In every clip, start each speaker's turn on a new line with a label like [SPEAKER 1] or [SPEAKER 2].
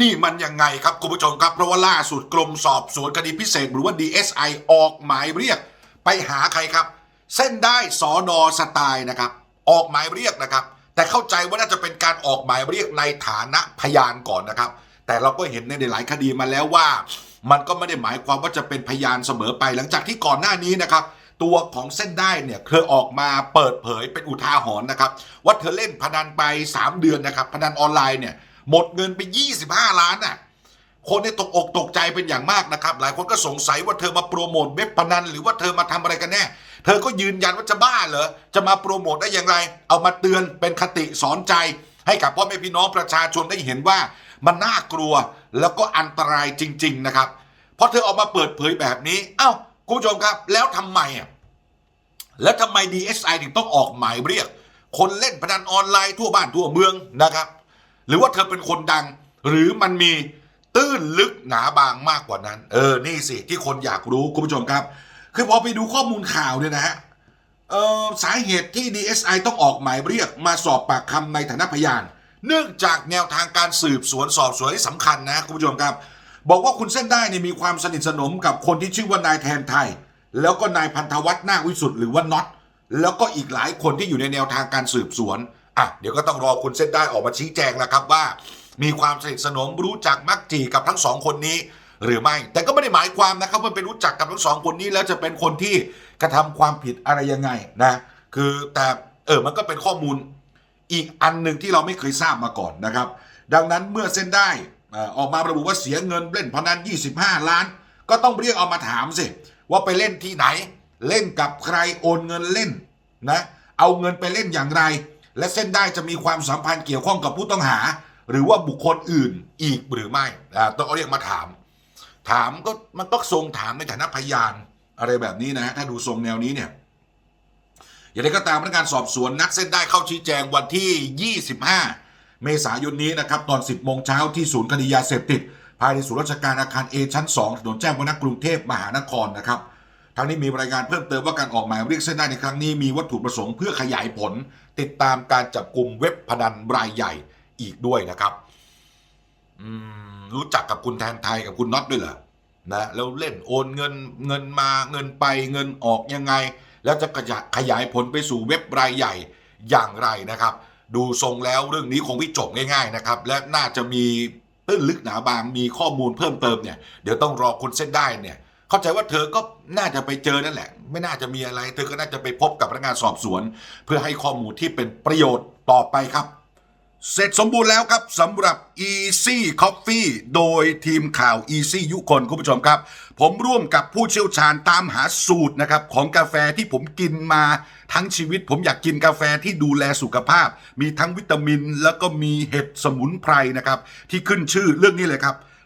[SPEAKER 1] นี่มันยังไงครับคุณผู้ชมครับ เพราะว่าล่าสุดกรมสอบสวนคดีพิเศษหรือว่า DSI ออกหมายเรียก ไปหาใครครับ เส้นได้สอนอสไตล์นะครับ ออกหมายเรียกนะครับ แต่เข้าใจว่าน่าจะเป็นการออกหมายเรียกในฐานะพยานก่อนนะครับ แต่เราก็เห็นในหลายคดีมาแล้วว่า มันก็ไม่ได้หมายความว่าจะเป็นพยานเสมอไป หลังจากที่ก่อนหน้านี้นะครับตัวของเส้นได้เนี่ยเคยออกมาเปิดเผยเป็นอุทาหรณ์นะครับว่าเธอเล่นพนันไป 3 เดือนนะครับพนันออนไลน์เนี่ย หมดเงินไป 25 ล้านน่ะคนเนี่ยตกอกตกใจเป็นอย่างมากนะครับ หลายคนก็สงสัยว่าเธอมาโปรโมทเว็บพนันหรือว่าเธอมาทำอะไรกันแน่ เธอก็ยืนยันว่าจะบ้าเหรอ จะมาโปรโมทได้อย่างไร เอามาเตือนเป็นคติสอนใจ ให้กับพ่อแม่พี่น้องประชาชนได้เห็นว่ามันน่ากลัวแล้วก็อันตรายจริง ๆ นะครับ เพอเธอออกมาเปิดเผยแบบนี้ เอ้าคุณผู้ชมครับ แล้วทำไมอะแล้วทำไม DSI ถึงต้องออกหมายเรียก คนเล่นพนันออนไลน์ทั่วบ้านทั่วเมืองนะครับ หรือว่าเธอเป็นคนดัง หรือมันมีตื้นลึกหนาบางมากกว่านั้น เออ นี่สิที่คนอยากรู้คุณผู้ชมครับ คือพอไปดูข้อมูลข่าวเนี่ยนะฮะเออสาเหตุที่ DSI ต้องออกหมายเรียกมาสอบปากคำในฐานะพยาน เนื่องจากแนวทางการสืบสวนสอบสวนที่สำคัญนะคุณผู้ชมครับ บอกว่าคุณเส้นได้เนี่ยมีความสนิทสนมกับคนที่ชื่อว่านายแทนไทย แล้วก็นายพันธวัฒน์นาควิสุทธ์หรือว่าน็อตแล้วก็อีกหลายคนที่อยู่ในแนวทางการสืบสวน อะเดี๋ยวก็ต้องรอคุณเส้นได้ออกมาชี้แจงแล้วครับว่า มีความสนิทสนมรู้จักมักจีกับทั้งสองคนนี้หรือไม่ แต่ก็ไม่ได้หมายความนะครับว่าเป็นรู้จักกับทั้งสองคนนี้แล้วจะเป็นคนที่กระทำความผิดอะไรยังไงนะคือแต่เออมันก็เป็นข้อมูลอีกอันหนึ่งที่เราไม่เคยทราบมาก่อนนะครับ ดังนั้นเมื่อเส้นได้ออออกมาระบุว่าเสียเงินเล่นพนัน 25 ล้าน ก็ต้องเรียกเอามาถามสิ ว่าไปเล่นที่ไหน เล่นกับใครโอนเงินเล่นนะเอาเงินไปเล่นอย่างไร และเส้นได้จะมีความสัมพันธ์เกี่ยวข้องกับผู้ต้องหา หรือว่าบุคคลอื่นอีกหรือไม่ต้องเอาเรียกมาถาม ถามก็มันก็ทรงถามในฐานะพยาน อะไรแบบนี้นะฮะถ้าดูทรงแนวนี้เนี่ยอย่างไรก็ตามพนักงานสอบสวนนัดเส้นได้เข้าชี้แจงวันที่ 25 เมษายนนี้นะครับตอน 10 โมงเช้าที่ศูนย์คดียาเสพติด ภายในศูนย์ราชการอาคาร A ชั้น 2 ถนนแจ้งวัฒนะกรุงเทพมหานครนะครับ ทางนี้มีรายงานเพิ่มเติมว่าการออกหมายเรียกเส้นได้ในครั้งนี้มีวัตถุประสงค์เพื่อขยายผล ติดตามการจับกลุ่มเว็บพนันรายใหญ่อีกด้วยนะครับรู้จักกับคุณแทนไทยกับคุณน็อตด้วยเหรอนะแล้วเล่นโอนเงินเงินมาเงินไปเงินออกยังไง แล้วจะขยายขยายผลไปสู่เว็บรายใหญ่อย่างไรนะครับ ดูทรงแล้วเรื่องนี้คงไม่จบง่าย ๆนะครับ และน่าจะมีตื้นลึกหนาบางมีข้อมูลเพิ่มเติมเนี่ยเดี๋ยวต้องรอคุณเส้นได้เนี่ย เข้าใจว่าเธอก็น่าจะไปเจอนั่นแหละ ไม่น่าจะมีอะไร เธอก็น่าจะไปพบกับพนักงานสอบสวน เพื่อให้ข้อมูลที่เป็นประโยชน์ต่อไปครับ เสร็จสมบูรณ์แล้วครับสำหรับ Easy Coffee โดยทีมข่าว Easy ยุคนคุณผู้ชมครับ ผมร่วมกับผู้เชี่ยวชาญตามหาสูตรนะครับของกาแฟที่ผมกินมาทั้งชีวิต ผมอยากกินกาแฟที่ดูแลสุขภาพ มีทั้งวิตามิน แล้วก็มีเห็ดสมุนไพรนะครับที่ขึ้นชื่อเรื่องนี้เลยครับ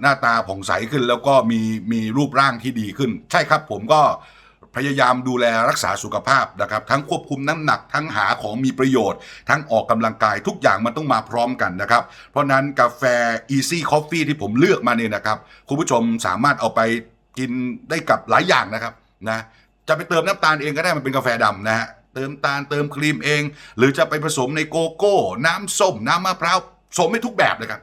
[SPEAKER 1] หน้าตาผ่องใสขึ้นแล้วก็มีมีรูปร่างที่ดีขึ้น ใช่ครับผมก็พยายามดูแลรักษาสุขภาพนะครับ ทั้งควบคุมน้ำหนักทั้งหาของมีประโยชน์ ทั้งออกกำลังกายทุกอย่างมันต้องมาพร้อมกันนะครับ เพราะนั้นกาแฟ Easy Coffee ที่ผมเลือกมาเนี่ยนะครับ คุณผู้ชมสามารถเอาไปกินได้กับหลายอย่างนะครับนะจะไปเติมน้ำตาลเองก็ได้มันเป็นกาแฟดำนะฮะเติมตาลเติมครีมเอง หรือจะไปผสมในโกโก้ น้ำส้มน้ำมะพร้าวผสมให้ทุกแบบเลยครับ